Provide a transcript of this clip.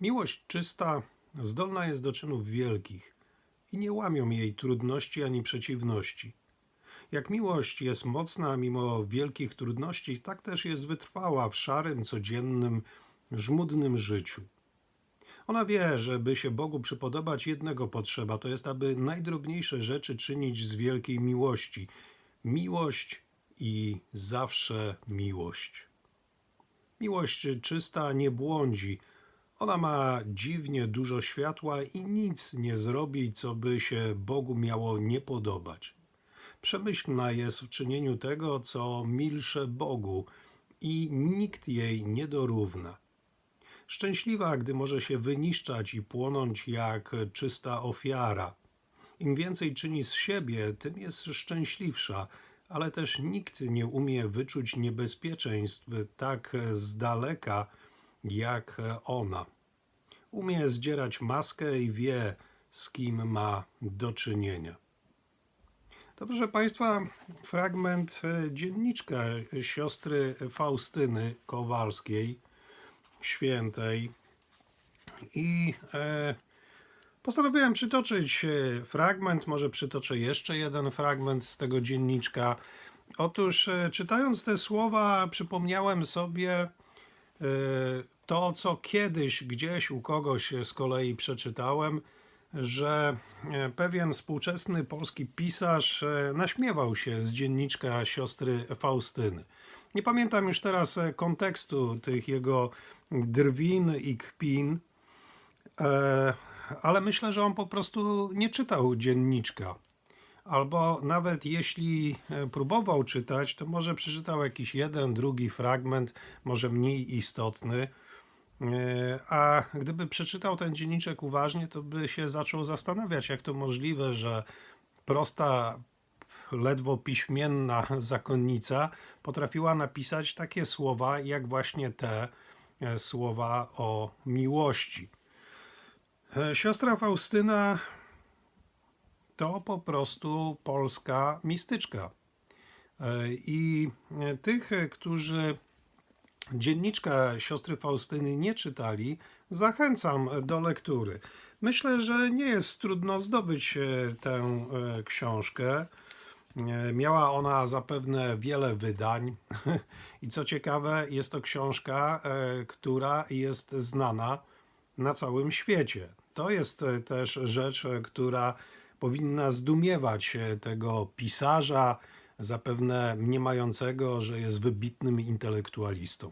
Miłość czysta zdolna jest do czynów wielkich i nie łamią jej trudności ani przeciwności. Jak miłość jest mocna mimo wielkich trudności, tak też jest wytrwała w szarym, codziennym, żmudnym życiu. Ona wie, że by się Bogu przypodobać, jednego potrzeba, to jest, aby najdrobniejsze rzeczy czynić z wielkiej miłości. Miłość i zawsze miłość. Miłość czysta nie błądzi. Ona ma dziwnie dużo światła i nic nie zrobi, co by się Bogu miało nie podobać. Przemyślna jest w czynieniu tego, co milsze Bogu i nikt jej nie dorówna. Szczęśliwa, gdy może się wyniszczać i płonąć jak czysta ofiara. Im więcej czyni z siebie, tym jest szczęśliwsza, ale też nikt nie umie wyczuć niebezpieczeństw tak z daleka jak ona. Umie zdzierać maskę i wie, z kim ma do czynienia. To proszę Państwa, fragment e, dzienniczka siostry Faustyny Kowalskiej, świętej. I e, postanowiłem przytoczyć e, fragment, może przytoczę jeszcze jeden fragment z tego dzienniczka. Otóż, e, czytając te słowa, przypomniałem sobie e, to, co kiedyś gdzieś u kogoś z kolei przeczytałem, że e, pewien współczesny polski pisarz e, naśmiewał się z dzienniczka siostry Faustyny. Nie pamiętam już teraz e, kontekstu tych jego drwin i kpin, ale myślę, że on po prostu nie czytał dzienniczka. Albo nawet jeśli próbował czytać, to może przeczytał jakiś jeden, drugi fragment, może mniej istotny. E, A gdyby przeczytał ten dzienniczek uważnie, to by się zaczął zastanawiać, jak to możliwe, że prosta, ledwo piśmienna zakonnica potrafiła napisać takie słowa, jak właśnie te e, słowa o miłości. E, Siostra Faustyna to po prostu polska mistyczka. I tych, którzy dzienniczka siostry Faustyny nie czytali, zachęcam do lektury. Myślę, że nie jest trudno zdobyć e, tę e, książkę. E, Miała ona zapewne wiele wydań i co ciekawe, jest to książka, która jest znana na całym świecie. To jest też rzecz, która powinna zdumiewać tego pisarza, zapewne mniemającego, że jest wybitnym intelektualistą.